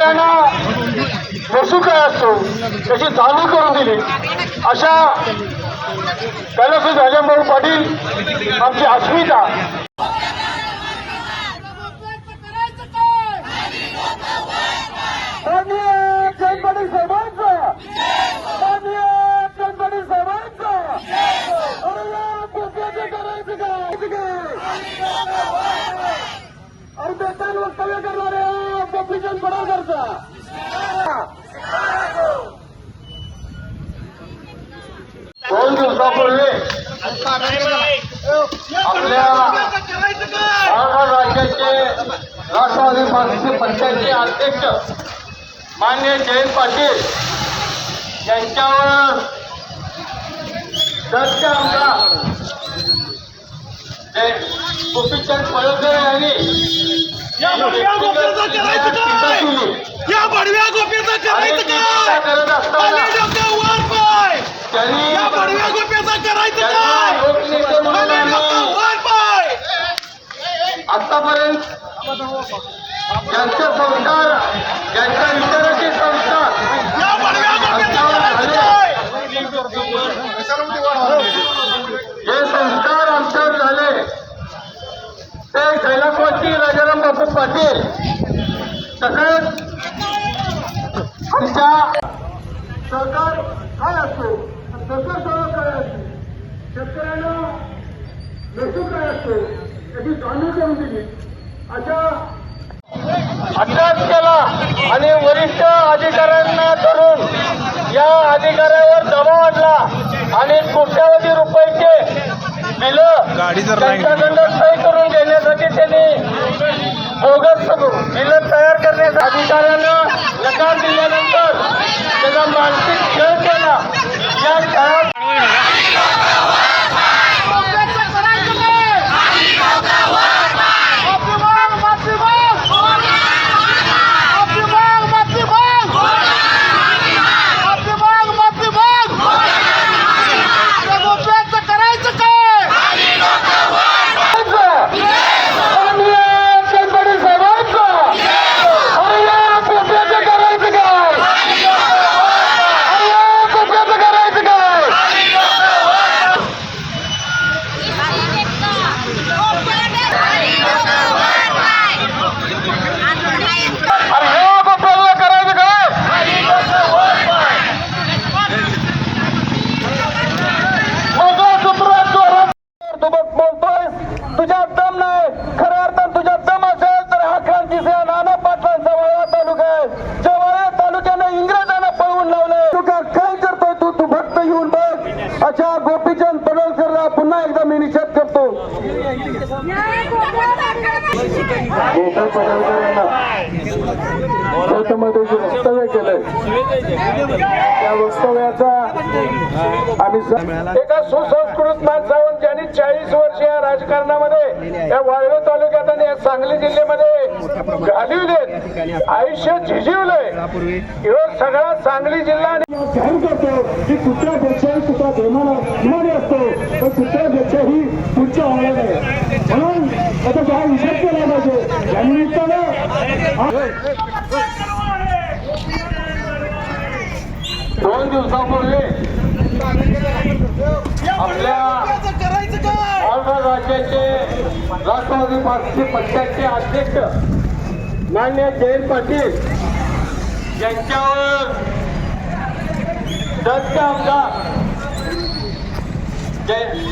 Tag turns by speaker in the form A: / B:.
A: शेतकऱ्यांना बसू काय असतो. त्याची जाणीव करून दिली. अशा कैलास राजनभाऊ पाटील आमची अस्मिता पब्लिकन पडवकरचा दोन दिवसापूर्वी आपल्या महाराष्ट्र राज्याचे राष्ट्रवादी काँग्रेसचे पक्षाचे अध्यक्ष मान्य जयंत पाटील यांच्यावर दत्त आमदार गोपीचंद पळकर यांनी
B: या बडव्या गोपीचं करायचं काय? या बडव्या गोपीचं करायचं काय?
A: करत असताना
B: आणि डोकं वर पाय.
A: त्यांनी
B: या बडव्या गोपीचं करायचं
A: त्यांना
B: काय?
A: लोकनेते म्हणून
B: आणि डोकं
A: आम्ही
B: वर पाय.
A: आतापर्यंत ज्यांचे संस्कार पाटील. तसंच आमच्या सरकार काय असतो? सरकार काय असते? शेतकऱ्यांना महसूल काय असतो? याची जाणीव करून दिली. अशा अटक केला आणि वरिष्ठ अधिकाऱ्यांना धरून या अधिकाऱ्यावर दबाव आणला आणि कोट्यावधी रुपयाचे बिलं त्यांच्याकडनं सही करून घेण्यासाठी त्यांनी बोगस बिल तयार करण्याचा अधिकाऱ्यांना नकार दिला अशा गोपीचंद पडळकरला पुन्हा एकदा मी निषेध करतो. गोपाळ पडळकर यांना. त्या वक्तव्याचा आम्ही एका सुसंस्कृत माणसावर ज्यांनी चाळीस वर्ष या राजकारणामध्ये या वाळवे तालुक्यात आणि या सांगली जिल्ह्यामध्ये घालवलेत आयुष्य झिजवलंय ह्यो सगळा सांगली जिल्हा आणि जाहीर करतो की कुत्रा धर्माला असतो पण पुढच्या आहे म्हणून हा विषय केला पाहिजे या निमित्तानं दोन दिवसापूर्वी आपल्या राज्याचे राष्ट्रवादी पार्टी पक्षाचे अध्यक्ष मान्य जयंत पाटील यांच्यावर दत्त आमदार जय